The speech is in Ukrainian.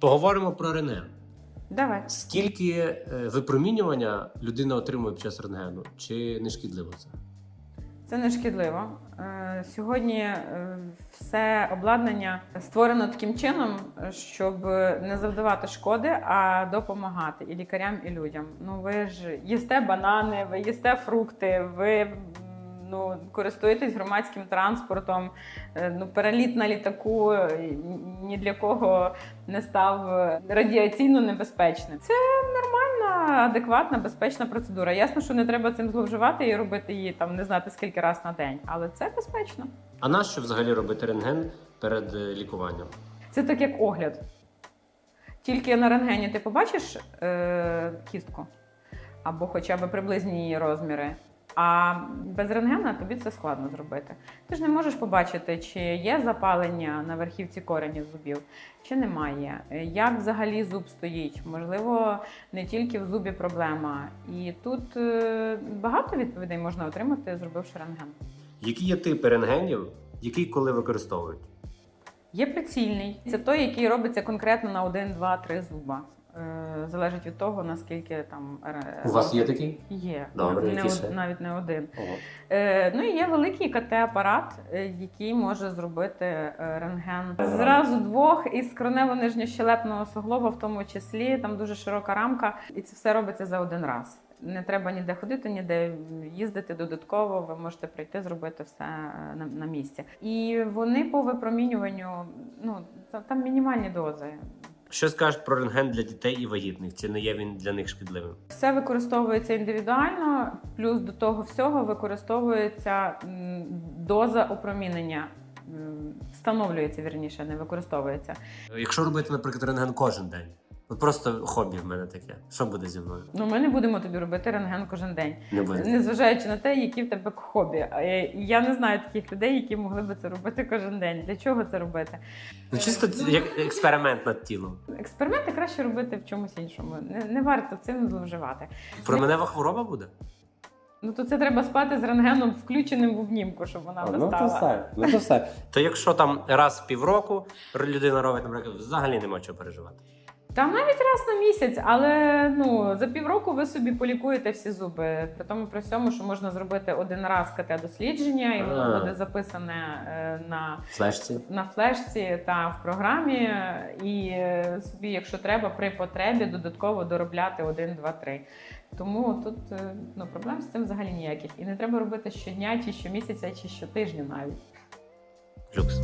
Поговоримо про рентген. Давай. Скільки е, випромінювання людина отримує під час рентгену? Чи не шкідливо це? Це не шкідливо. Е, Сьогодні е, все обладнання створено таким чином, щоб не завдавати шкоди, а допомагати і лікарям, і людям. Ну ви ж їсте банани, ви їсте фрукти, ви ну, користуєтесь громадським транспортом. Е, Ну, переліт на літаку е, ні для кого не став е, радіаційно небезпечним. Це нормальна, адекватна, безпечна процедура. Ясно, що не треба цим зловживати і робити її там не знати скільки раз на день, але це безпечно. А нащо взагалі робити рентген перед лікуванням? Це так як огляд. Тільки на рентгені ти побачиш е, кістку або хоча б приблизні її розміри. А без рентгена тобі це складно зробити. Ти ж не можеш побачити, чи є запалення на верхівці коренів зубів, чи немає. Як взагалі зуб стоїть? Можливо, не тільки в зубі проблема. І тут е, багато відповідей можна отримати, зробивши рентген. Які є типи рентгенів, які коли використовують? Є прицільний. Це той, який робиться конкретно на 1, 2, 3 зуба. Е, Залежить від того, наскільки там У вас є такий? Є Добре, не які од- ще? навіть не один. Ого. Е, ну і є великий КТ-апарат, е, який може зробити рентген зразу двох із кронево-нижньощелепного суглоба, в тому числі там дуже широка рамка, і це все робиться за один раз. Не треба ніде ходити, ніде їздити додатково. Ви можете прийти, зробити все на, на місці. І вони по випромінюванню, ну та- там мінімальні дози. Що скажеш про рентген для дітей і вагітних? Чи не є він для них шкідливим? Все використовується індивідуально, плюс до того всього використовується доза опромінення. Встановлюється вірніше, не використовується. Якщо робити, наприклад, рентген кожен день, от просто хобі в мене таке. Що буде зі мною? Ну, ми не будемо тобі робити рентген кожен день, Не буде. незважаючи на те, які в тебе хобі. Я не знаю таких людей, які могли би це робити кожен день. Для чого це робити? Ну чисто як експеримент над тілом. Експерименти краще робити в чомусь іншому. Не, не варто цим зловживати. Променева хвороба буде? Ну то це треба спати з рентгеном включеним в обнімку, щоб вона ну, не стала. ну то все. То якщо там раз в півроку людина робить, наприклад, взагалі нема чого переживати. Там навіть раз на місяць, але ну за півроку ви собі полікуєте всі зуби. При тому при всьому, що можна зробити один раз КТ-дослідження, і воно буде записане е, на, Флешці. на флешці та в програмі. І е, собі, якщо треба, при потребі додатково доробляти один, два, три. Тому тут е, ну, проблем з цим взагалі ніяких. І не треба робити щодня, чи щомісяця, чи щотижня навіть. Люкс.